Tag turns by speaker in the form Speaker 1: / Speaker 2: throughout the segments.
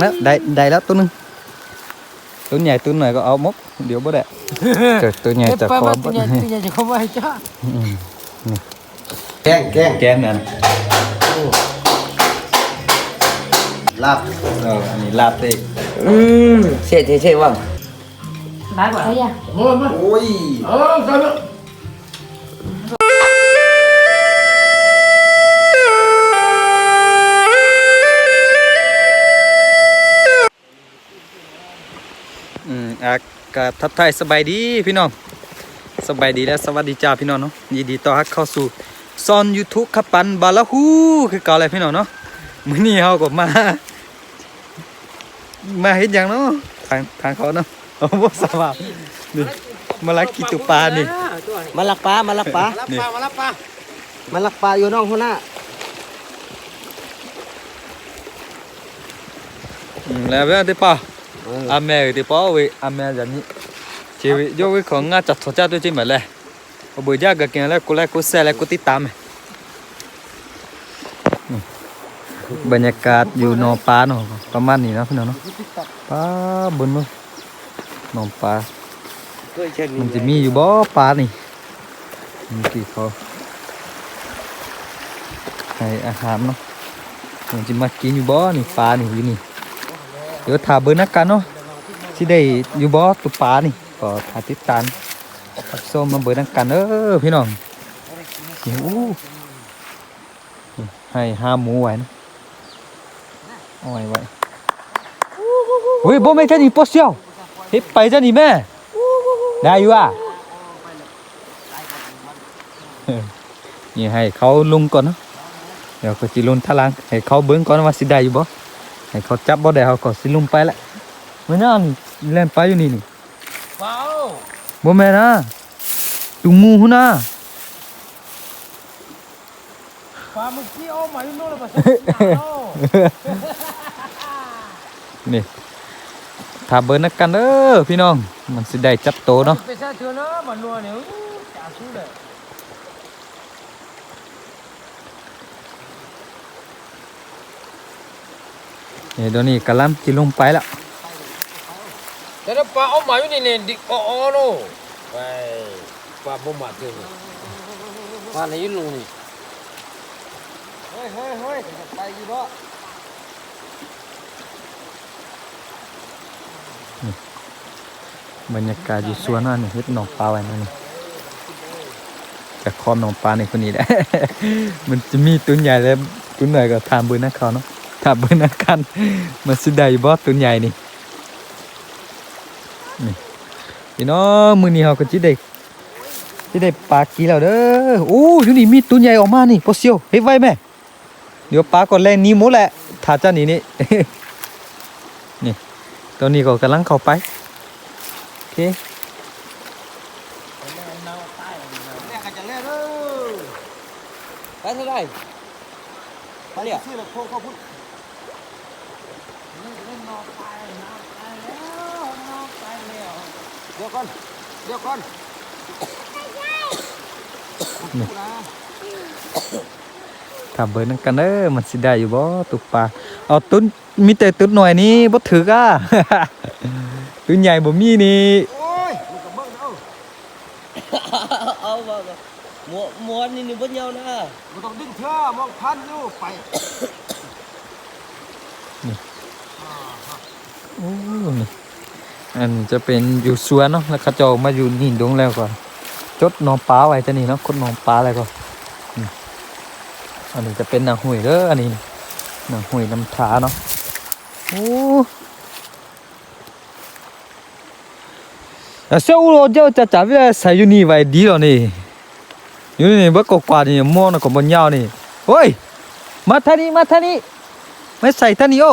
Speaker 1: แล้วได้ได้แล้วตัวหนึงตัวใหญ่ตัวหน่อยก็เอามกเดี๋ยวบ่ได้เกิดตัวใหญ่จะ อากาศทักทายสบายดีพี่น้องสบายดีและสวัสดีจ้าพี่น้องเนาะยินดีต้อนรับเข้าสู่ซอน YouTube ขับปันบาลาฮูคือเก่าเลยพี่น้องเนาะมื้อนี้เฮาก็มา มาเฮ็ดหยังเนาะทางทางเขาเนาะโอ้บ่สบายนี่มาลักกิตุปลานี่
Speaker 2: มาลักปลามาลักปลา
Speaker 1: นี่
Speaker 2: มาลักปลาอยู่น้องคนหน้า
Speaker 1: อืมแล้วเว้ยเด้ป่ะอาแม่เด้ป่ะเว้ยอาแม่จันนี่ชีวิตโยกเว้ยของงาจัดทอดจ้า ตัวจริงมาเลยเอาบ่ยากก็กินแล้วกูแล้วกูแซ่แล้วกูติดตามนี่บรรยากาศอยู่หนองปลาเนาะประมาณนี้เนาะพี่น้องเนาะปลาบนมือหนองปลา
Speaker 2: เคยเช่น
Speaker 1: มันจะมีอยู่บ่ปลานี่มีกี่เขาให้อาหารเนาะมันจะมากินอยู่บ่นี่ปลานี่อยู่นี่เดี๋ยวถาเบอร์นักกันเนาะที่ได้อยู่บ่ตัวปานี่ก็ถาติดตามส้มมาเบอร์นักกันเออพี่น้องให้ห้าหมูไว้นะเอาไว้ไว้เฮ้ยบ่แม่นแค่นี้ปอเซียวเฮ็ดไปจะนี่แม่ได้อยู่อะนี่ให้เขาลงก่อนเนาะเดี๋ยวก็สิลงทะลังให้เขาเบิ้งก่อนว่าสิได้อยู่บ่ ให้เขาจับบ่ได้เขาก็สิลงไปละเมื่อนั้นเล่นไปอยู่นี่นี่
Speaker 3: Wow.
Speaker 1: บ่แม่นนะตุงงูหุ่นนะ
Speaker 3: Pa mesti oh mai no lah pasal.
Speaker 1: นี่ถ้าเบิ้งนักกันเด้อพี่น้อง มันสิได้จับโตเนาะ
Speaker 3: Pesa tu na manua ni. Tak sudah.
Speaker 1: นี่เดี๋ยวนี้กำลังสิลงไปละ
Speaker 3: Ada pa oh mai ni ni di oh oh no. Baik. Pa bomat tu. Pa ni lu ni.
Speaker 2: เฮ้ยเฮ้ยเฮ้ยไปอยู่บ่
Speaker 1: บรรยากาศอยู่สวนนั่นนี่เฮ็ดหนองปลาไว้นั่นนี่จากคอหนองปลาในคนนี้แหละมันจะมีตัวใหญ่แล้วตัวใหญ่ก็ทามเบอร์นักเขาเนาะ ทามเบอร์นักกันมันสิได้บ่ตัวใหญ่นี่นี่พี่น้องมือนี้เฮาก็สิได้สิได้ปลากีแล้วเด้อโอ้อยู่นี่มีตัวใหญ่ออกมานี่พอเซียวเฮ็ดไว้แม่เดี๋ยวปลาก็แล่นหนี้หมดแหละถ้าเจ้านี่นี่นี่ตัวนี้ก็กำลังเข้าไปโอเค
Speaker 2: ไปเท่าไหร่ไปเนี่ยซื้อแล้วโคเขาพุ่น เดี๋ยวก่อน เดี๋ยวก่อน
Speaker 1: ถามเบอร์นั้นกันเด้อมันสิได้อยู่บ่ตุกปลาเอาตุ้นมีแต่ตุ้นหน่อยนี้บ่ถือกอะตุ้นใหญ่บ่มีนี่
Speaker 2: โอ้ยมันก็เบิ่งเด้อ
Speaker 4: เอามาม้วนม้วนนี่นี่บนเยาวนะ
Speaker 2: มันต้องดึงเถื่อมองพันอยู่ไป
Speaker 1: อันจะเป็นอยู่สวนเนาะแล้วกระจอกมาอยู่หินดงแล้วก่อนจดหนองปลาไว้จะนี่เนาะคนหนองปลาอะไรก่อนอันนี้จะเป็นนางหุยเด้ออันนี้นางหุยน้ำถาเนาะโอ้เชื่อว่าเจ้าจะจับเวลาใส่ยูนี่ไว้ดีหรอนี่ยูนี่บักกว่านี่มองนะก็บนยาวนี่โอ้ยมาท่านี้มาท่านี้ไม่ใส่ท่านี้โอ้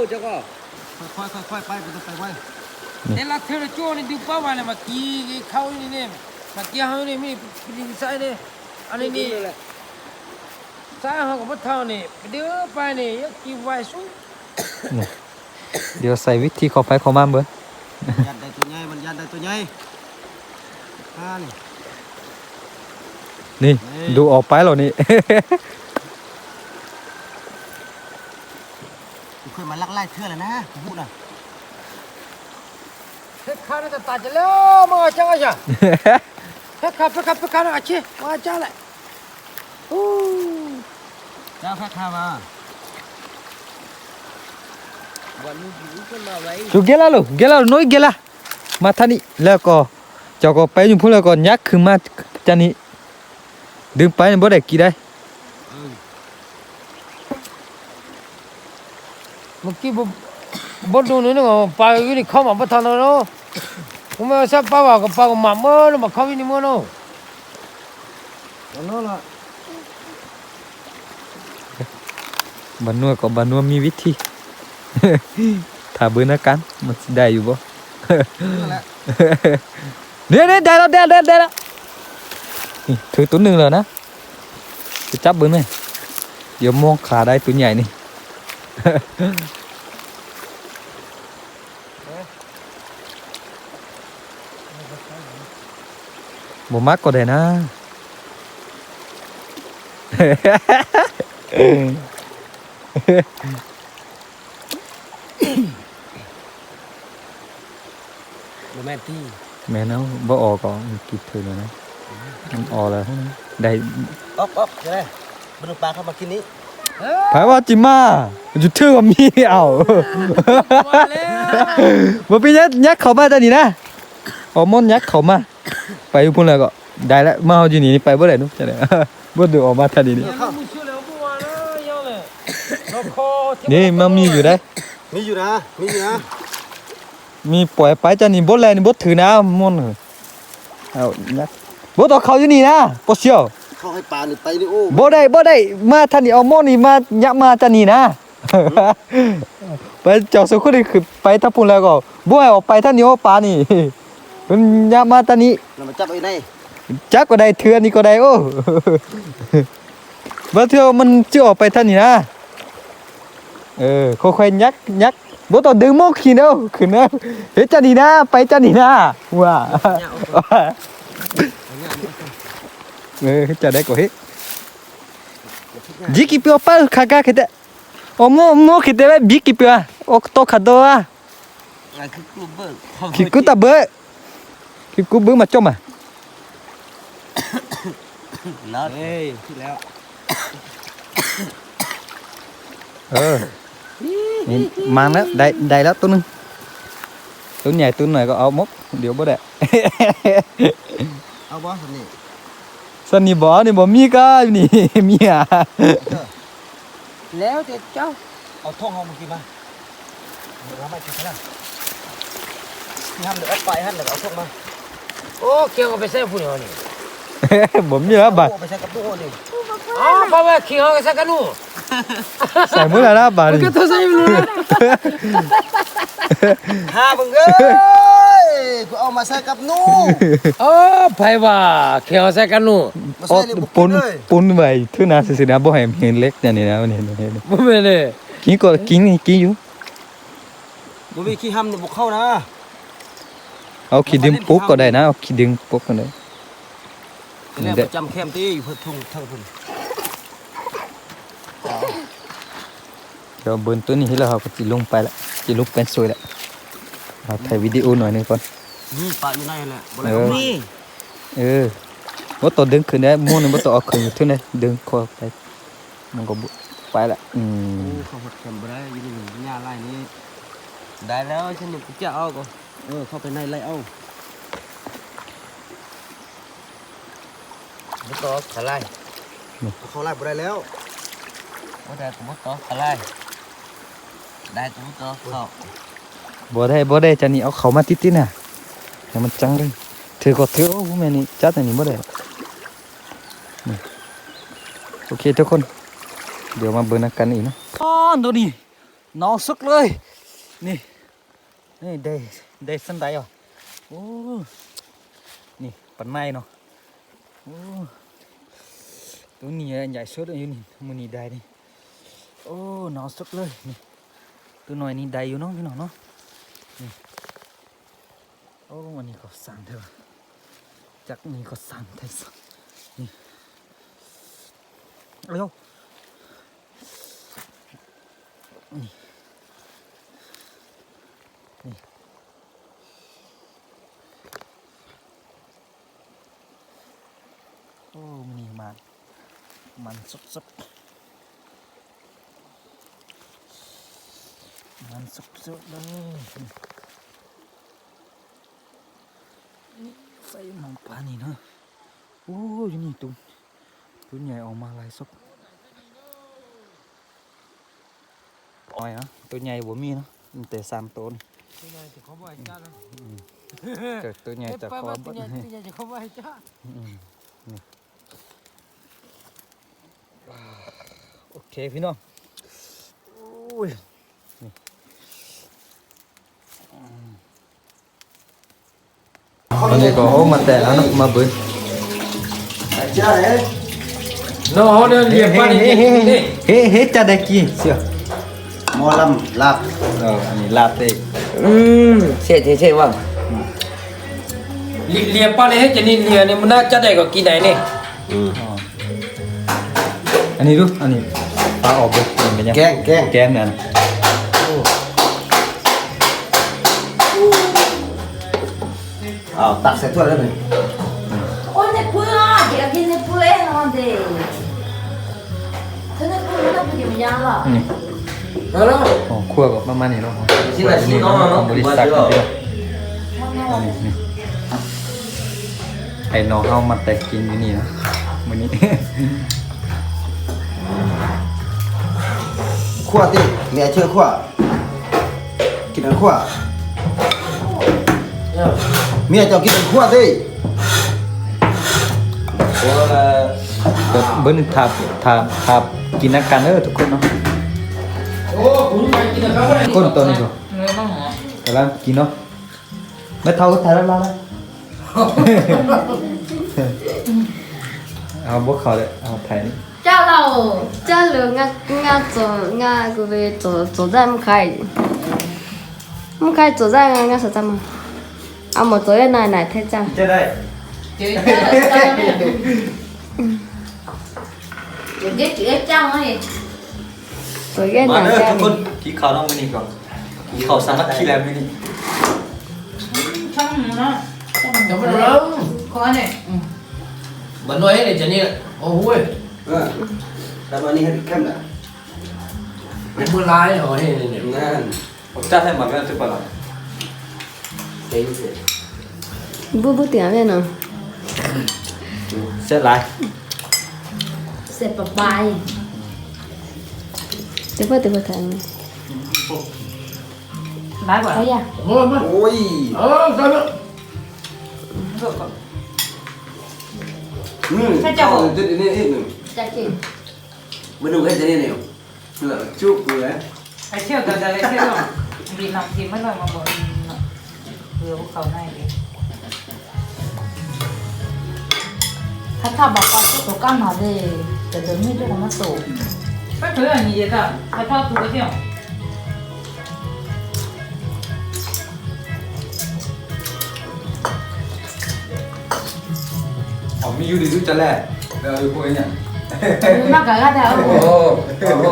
Speaker 4: เอาเจ้าก็
Speaker 2: ค่อยๆค่อยๆไปมันจะไปไว
Speaker 3: แต่ละเทอร์โจนี่ดูป้าว่าเนี่ยมากี้เข้านี่เนี่ยมากี้เฮานี่มีดินใส่เนี่ยอันนี้นี่
Speaker 4: แหละ
Speaker 3: ใส่เฮาก็บ่เท่านี่เดี๋ยวไปนี่อยากกินไว้สู้
Speaker 1: เดี๋ยวใส่วิธีของไปของมันเบอร์
Speaker 2: ยันได้ตัวใหญ่มันยันได้ตัวใหญ่อ่านี่
Speaker 1: นี่ ดูออกไปแล้วนี่
Speaker 2: กูเค ยมาลักไล่เทื่อแล้วนะกูพูดน่ะ
Speaker 3: เฮ็ดข้าวนี่จะตายจะแล้วมาจังอะจ้ะเฮ็ดข้าวเฮ็ดข้าวเฮ็ดข้าวอะชิมาจังแหละโอ้
Speaker 2: เจ้าแค่ข้ามา
Speaker 4: วันนี้อยู่กันมาไว้
Speaker 1: จุเกลาลูเกลาน้อยเกลามาท่านี้แล้วก็เจ้าก็ไปอยู่พุ่นแล้วก็ยักขึ้นมาจานนี้ดึงไปนี่บ่ได้กี่ได้
Speaker 3: เมื่อกี้บ่บ่ดูนี่นึงปลาอยู่นี่เข้ามาบ่ทันเนาะผมว่าซะปลาว่าก็ปลาก็มาเมื่อมาเข้าอยู่นี่มื้อเนาะ
Speaker 2: แล้วนั่นล่ะ
Speaker 1: บันนัวก็บันนัวมีวิธีถ้าเบิ่งอาการมันสิได้อยู่บ่
Speaker 2: นั่นแหละ
Speaker 1: เนี่ยเนี่ยได้แล้วได้แล้วได้แล้วนี่ถือตัวหนึ่งแล้วนะจะจับเบิ้งเลยเดี๋ยวมองขาได้ตัวใหญ่นี่ บ่มักก็ได้นะ
Speaker 2: โมแม่นตี้
Speaker 1: แม่นเอาบ่ออกก็กินเถอะนะมันออกแล้วได้
Speaker 2: ออบอ๊อบจะได้บรรดาปลาเข้ามากินนี้
Speaker 1: ไผว่าจิมาอยู่ถือว่ามีเอา
Speaker 3: มาแล้ว
Speaker 1: บ่เป็นยักยักเข้ามาตอนนี้นะเอามอนยักเข้ามา ไปอยู่พุ่นแล้วก็ได้แล้วมาเอาอยู่นี่ไปบ่ได้นุจังได๋บ่ดูออกมาทันนี้นี่
Speaker 3: ยังไม่ชื่อแล้วบ่ว่านะยังเลยเราคอที่
Speaker 1: นี่มันมีอยู่ได้
Speaker 2: มีอยู่นะ มีอยู่นะ
Speaker 1: มีปล่อยไปจังนี่บ่แลนี่บ่ถือนะมอนเอายักบ่ต้องเข้าอยู่นี่นะบ่เชียว
Speaker 2: เข้าให้ปลานี่ไปนี่โอ้
Speaker 1: บ่ได้บ่ได้มาทันนี่เอามอนนี่มายักมาจังนี่นะไปเจ้าสุคนนี่คือไปทับพุ่นแล้วก็บ่ให้ออกไปทันนี่โอาปลานี่มันยักมาตอนนี้
Speaker 2: เรามาจับไอ้ใน
Speaker 1: จักก็ได้เทือนี่ก็ได้โอ้บ่เทือมันจะออกไปท่านนี่นะเออค่อยๆยักยักบ่ต้องดึงหมกขี้เด้อขึ้นเด้อเฮ็ดจังนี่นะไปจังนี่นะว่า เออจะได้ก็เฮ็ดจิกิเปียว pa kaga kete omo mo kete ba biki pia ok to khado a
Speaker 2: อะไรคือกลุ่มเบิร์ก
Speaker 1: ki ku ta be ki ku bu ma chom à
Speaker 2: นัดเฮ้ยที่แล้ว
Speaker 1: เออนี่มาแล้วได้ได้แล้วตัวหนึงตัวใหญ่ตัวหน่อยก็เอามกเดี๋ยวบ่ได้
Speaker 2: เอาบอสนี่
Speaker 1: สนนี่บ่นี่บ่มีก็อยู่นี่ มีอะ
Speaker 3: แล้วแต่เจ้า
Speaker 2: เอาท่องเอามากินมาเดี๋ยวเราไม่กินแล้วที่ห้ามเดี๋ยวเอาไปห้ามเดี๋ยวเอาท่องมา
Speaker 3: โอ้เกี่ยวกับไปใส่ผู้เดียวนี่
Speaker 1: บ่มีแล้วบัด
Speaker 2: โอ้ไปใช้กับตู้นี่
Speaker 3: อ๋อเพราะว่าขี้เฮาก็ใส่กันนู่น
Speaker 1: ใส่มื้อละนะบัด
Speaker 3: มัน
Speaker 1: นี่
Speaker 3: ก็ตัวใส่อยู่นู่นนะ
Speaker 2: หาบังเอ้ยกูเอามาใส่กับนู่
Speaker 3: เออไผว่าขี้เฮาใส่กันนู่น
Speaker 2: มา
Speaker 1: โอ้
Speaker 2: ใส่ในบุก
Speaker 1: ปน
Speaker 2: เลย
Speaker 1: ปนไว้เทื่อหนาซื่อๆนะบ่ให้เห็นเล็กอย่างนี้นะมันเห็นเห็น
Speaker 3: บ่แม่นเลย
Speaker 1: กินก็กินกินอยู่
Speaker 2: บุมีขี้ห้ามในบุกเข้านะ
Speaker 1: เอาขี้ดึงปุ๊กก็ได้นะเอาขี้ดึงปุ๊กก็ได้
Speaker 2: แล้วประจำแคมป์ที่อยู่เพื่อทุ่งทั้งพุ่น
Speaker 1: เดี๋ยวเบิร์นตัวนี้ให้เราก็จะลงไปละจะลงเป็นสวยละเอาถ่ายวิดีโอหน่อยหนึงก่อน
Speaker 2: นี่ปลาอยู่ในแหละบ่ได้
Speaker 1: เออ
Speaker 2: เอามา
Speaker 1: เออว่าตัวดึงขึ้นได้ม้วนนึงว่าตัวเอาขึ้นอยู่เท่านั้นดึงคอไปมันก็บุไปละอืม
Speaker 2: โอ้เขาหดแคมป์บ่ได้อยู่นี่หญ้าไร่นี้ได้แล้วฉันนี่กูจะเอาก็เออเข้าไปในไร่เอา
Speaker 3: บ่ตอขะไล
Speaker 2: เข้าไร่บ่ได้แล้ว
Speaker 3: บ่ได้ก็บ่ตอขะไล
Speaker 4: ได้ทุกตัวเข้า
Speaker 1: บ่ได้บ่ได้จะนี่เอาเขามาติดๆน่ะให้มันจังเลยถือก็ถือโอ้แม่นี่จัดอันนี้บ่ได้นี่โอเคทุกคน เดี๋ยวมาเบิ่งกันอีกเนาะอ๋อตัวนี้หนาวสุดเลย นี่ นี่ได้ได้สันไดอะโอ้ นี่ปันไม้เนาะโอ้ ตัวนี้ใหญ่สุดอยู่นี่มือนี้ได้นี่โอ้หนาวสุดเลยนี่ตัวน้อยนี่ได้อยู่เนาะพี่น้องเนาะนี่โอ้วันนี้ก็สั่งเถอะจากนี้ก็สั่งไทยสั่งนี่เร็วนี่นี่โอ้มันนี่มา มันสุดสุดมันสุดสุดเลยนี่ใส่หมองปลานี่เนาะโอ้ยนี่ตุ้มตัวใหญ่ออกมาหลายสุดปล่อยนะตัวใหญ่บ่มีเนาะมีแต่สามตัวนี่
Speaker 3: ตัวใหญ่จะเขาบ่ให้จ้านะ
Speaker 1: เกิดตัวใหญ่จะคอ
Speaker 3: ตั
Speaker 1: บ่
Speaker 3: วใหญ่ตัวใหญ่จะเขาบ่ให้จ้า
Speaker 1: อืมนี่โอ เคพี่น้องโอ้ยนี่อืมอันนี้ก็เอามาแต่แล้วเนาะมาเบิ้ล
Speaker 2: เจ้าเอ้ย
Speaker 3: เนาะเนี่ยเรียกว่านี่
Speaker 1: เฮ้เฮ้
Speaker 3: นี่
Speaker 1: เฮ้เฮ้จะได้กี่เสีย
Speaker 2: หมอลำลาบ
Speaker 1: เอออันนี้ลาเต้
Speaker 4: อืมเช่เช่เช่ว่าง
Speaker 3: เรียกว่านี่ให้จะนี่เรียเนี่ยมันน่าจะได้ก็กินไหนนี่
Speaker 2: อืม
Speaker 1: อ๋ออันนี้ดูอันนี้ปลาออกเบิ้ลเป็นยัง
Speaker 2: แกงแกง
Speaker 1: แกมเนี่ยนะ
Speaker 2: อ้าวตักใส่ถ้วยแล้วนี่
Speaker 5: Onde pula, que aqui não pula onde. Você não pula nada porque me llama.
Speaker 1: นี่
Speaker 3: เอาละ
Speaker 1: อ๋อคั่วกับประมาณนี้เนาะ
Speaker 4: ที่ว่าที่น้อง
Speaker 1: ของบริษัท
Speaker 4: ว่า
Speaker 1: เดียว
Speaker 5: Mana?
Speaker 1: นี่นี่ไอ้น้องเฮามาแต่กินอยู่นี่นะมื้อนี้
Speaker 2: ขั้วติเมียเชื่อขั้วกินอันขั้วเมียเจ้ากินอันขั้วติ
Speaker 1: เดี๋ยวเบิ้ลถาบถาบถาบกินนักกันเด้อทุกคนเนาะ
Speaker 3: โอ้คุณไปกินกับเขาบ่ได้
Speaker 1: ทุกคนตัวนี้ก็กำลังกินเนาะไม่เท่าไทยแล้วล่ะเอาพวกเขาเลยเอาไทยนี่
Speaker 5: đâu cha lừa nga nga chỗ nga cái về chỗ chỗ ra không khai không khai chỗ ra nga sợ
Speaker 1: tâm à một chỗ
Speaker 5: này này thế chăng chơi đây. Chơi đây
Speaker 1: chơi chơi.
Speaker 5: Chăng
Speaker 1: ấy tôi ghét
Speaker 5: nào
Speaker 1: chăng con chỉ khảo
Speaker 5: đâu
Speaker 1: mình còn chỉ khảo sao chỉ làm mình chăng nó chăng nó lớn con này bắn nói hết để chấn như ô hú ấy แต่วัน
Speaker 3: นี้ให้
Speaker 2: เข้มหน่อยเป็
Speaker 3: นมือร้ายเหรอเฮ้ยเนี่ย
Speaker 2: นั่น
Speaker 1: ผมจะให้หมดแล้วทุกคน
Speaker 2: เจ๋งสิ
Speaker 5: บูบู
Speaker 1: เตี๋ยแม่เนาะ
Speaker 5: เสร็จไร
Speaker 6: เส
Speaker 5: ร็จ
Speaker 3: ปะปา
Speaker 2: ย
Speaker 3: เดี๋ยว
Speaker 2: พ่อเดี๋ยวพ่อทำ
Speaker 5: Bái quả.
Speaker 2: Thấy à? Mơ mơ. Ôi. Ờ, sao nữa? Sao cho? Ừ, sao cho? ลือจุ๊บเลย
Speaker 6: Phải chưa cần là lấy thế rồi Vì lòng thì mất rồi mà bọn Vừa có khẩu này đi
Speaker 5: 他他把把这个干嘛的？这都没这个么走。
Speaker 6: Phải thứ là gì vậy ta Phải thao tù cái chứ
Speaker 1: อ๋อมีอยู่ดีดูจะแลเดี๋ยวอยู่พวกนี้
Speaker 5: 那个个 的，
Speaker 3: โอ้โห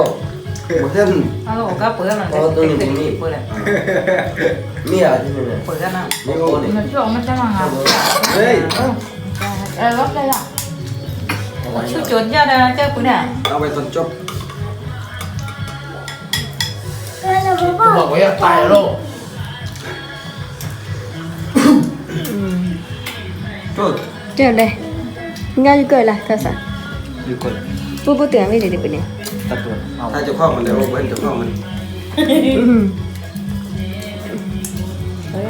Speaker 2: บ่เท่น
Speaker 6: Alo các bữa là
Speaker 4: Ờ, tôi nhìn nhìn.
Speaker 6: Bữa này
Speaker 2: เมียที่นี่เนี่ย
Speaker 6: Bữa ra nào
Speaker 2: ไม่โอ้นี่
Speaker 6: Nó chưa nó chắc là ngào
Speaker 2: Ê.
Speaker 5: ờ lót đây à?
Speaker 6: Chú trốn ra đây chứ bữa nào
Speaker 2: เอาไปตอนจบ
Speaker 5: Đây là bố
Speaker 3: บอกว่าตายแล้ว
Speaker 1: ก็
Speaker 5: Chờ đây. Nghe như cười lại, thật sao?
Speaker 1: อยู่คน
Speaker 5: Bố bố tưởng về để để bữa này.
Speaker 1: ตัดตัวเอา
Speaker 2: ถ้าเจ้าข้องมันเดี๋ยวเว้นเจ้าข้องมัน
Speaker 5: เฮ้ย